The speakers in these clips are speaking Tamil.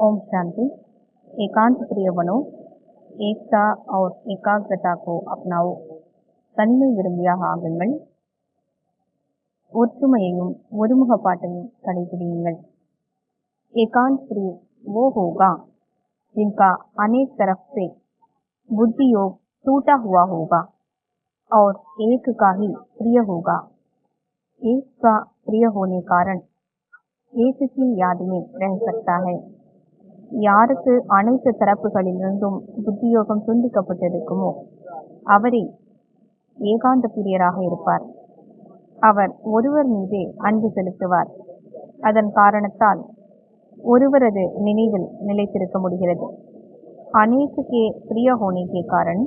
ओम शांति एकांत प्रिय बनो एकता और एकाग्रता को अपनाओ தனிமை விரும்பியாக ஆகுங்கள் ஒற்றுமையையும் ஒருமுகப்பாட்டையும் கடைபிடியுங்கள் एकांत प्रिय वो होगा जिनका अनेक तरफ से बुद्धि योग टूटा हुआ होगा और एक का ही प्रिय होगा एक का प्रिय होने कारण एक की याद में रह सकता है யாருக்கு அனைத்து தரப்புகளிலிருந்தும் புத்தியோகம் துண்டிக்கப்பட்டிருக்குமோ அவரே ஏகாந்த பிரியராக இருப்பார் அவர் ஒருவர் மீதே அன்பு செலுத்துவார் அதன் காரணத்தால் ஒருவரது நினைவில் நிலைத்திருக்க முடிகிறது अनेक के प्रिय होने के कारण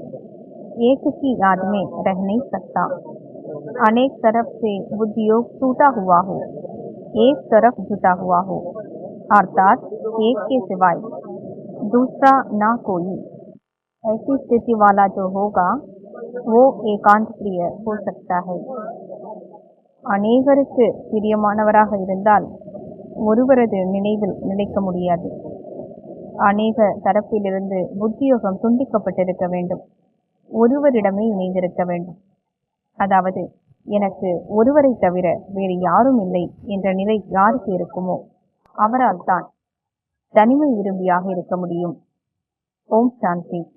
एक की याद में रह नहीं सकता अनेक तरफ से बुद्धियोग टूटा हुआ हो एक तरफ जुटा हुआ हो अर्थात एक के सिवाय दूसरा ना कोई ऐसी स्थिति वाला जो होगा वो एकांत प्रिय हो सकता है அநேகருக்கு பிரியமானவராக இருந்தால் ஒருவரது நினைவில் நிலைக்க முடியாது அநேக தரப்பிலிருந்து புத்தியோகம் துண்டிக்கப்பட்டிருக்க வேண்டும் ஒருவரிடமே இணைந்திருக்க வேண்டும் அதாவது எனக்கு ஒருவரை தவிர வேறு யாரும் இல்லை என்ற நிலை யாருக்கு இருக்குமோ அவரால் தான் தனிமை விரும்பியாக இருக்க முடியும். ஓம் சாந்தி.